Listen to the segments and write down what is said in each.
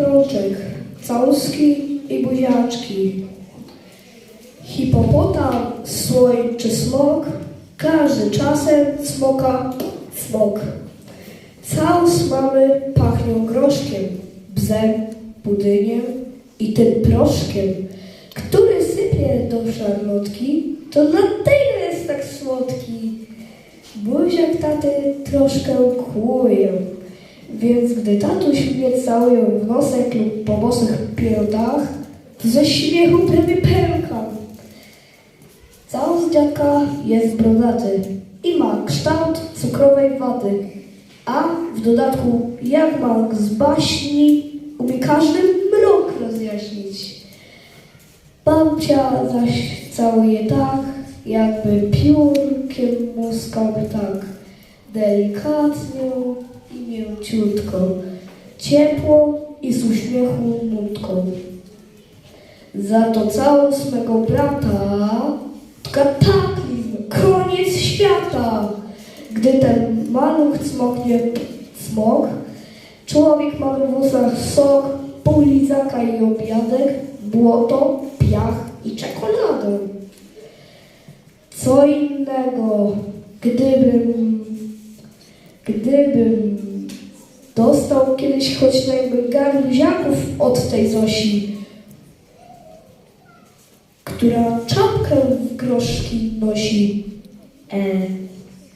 Rączek, całuski i buziaczki. Hipopotam, słoń czy smok, każdy czasem smoka smok. Całus mamy pachnią groszkiem, bzem, budyniem i tym proszkiem, który sypie do szarlotki, to dlatego jest tak słodki. Buziak taty troszkę kłuję, więc gdy tatuś mnie całuje w nosek lub po bosych to ze śmiechu prawie pękam. Cały z dziadka jest brodaty i ma kształt cukrowej waty, a w dodatku jak mag z baśni umie każdy mrok rozjaśnić. Babcia zaś całuje tak, jakby piórkiem muskał tak, delikatnie i mięciutko, ciepło i z uśmiechu nutką. Za to całą swego brata kataklizm, koniec świata. Gdy ten maluch cmoknie smok, człowiek ma we włosach sok, pół lizaka i obiadek, błoto, piach i czekoladę. Co innego, gdybym, gdybym dostał kiedyś choć najmniej garbuziaków od tej Zosi, która czapkę w groszki nosi. E,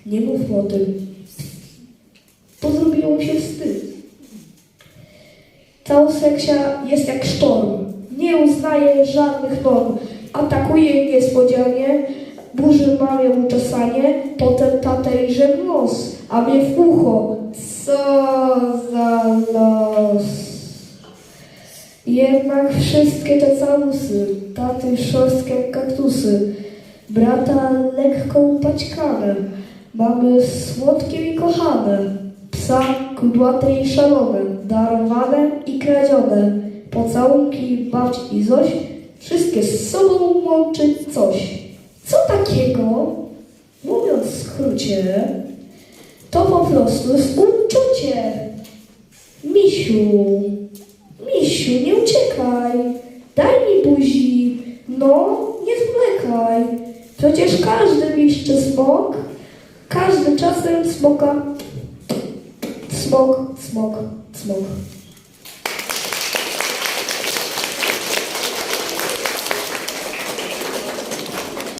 nie mówmy o tym, bo zrobiło mu się wstyd. Całoseksia jest jak sztorm, nie uznaje żadnych norm, atakuje niespodzianie, burzy mamie uczesanie, potem tatejże w nos, a mnie w ucho. Co za los. Jednak wszystkie te całusy, taty szorstkie kaktusy, brata lekko upaćkane, mamy słodkie i kochane, psa kudłate i szalone, darowane i kradzione, pocałunki babci i Zoś, wszystkie z sobą łączy coś. Co takiego? Mówiąc w skrócie, to po prostu jest uczucie. Misiu, Misiu, nie uciekaj. Daj mi buzi. No, nie zwlekaj. Przecież każdy miś smok, każdy czasem smoka. Smok, smok, smok.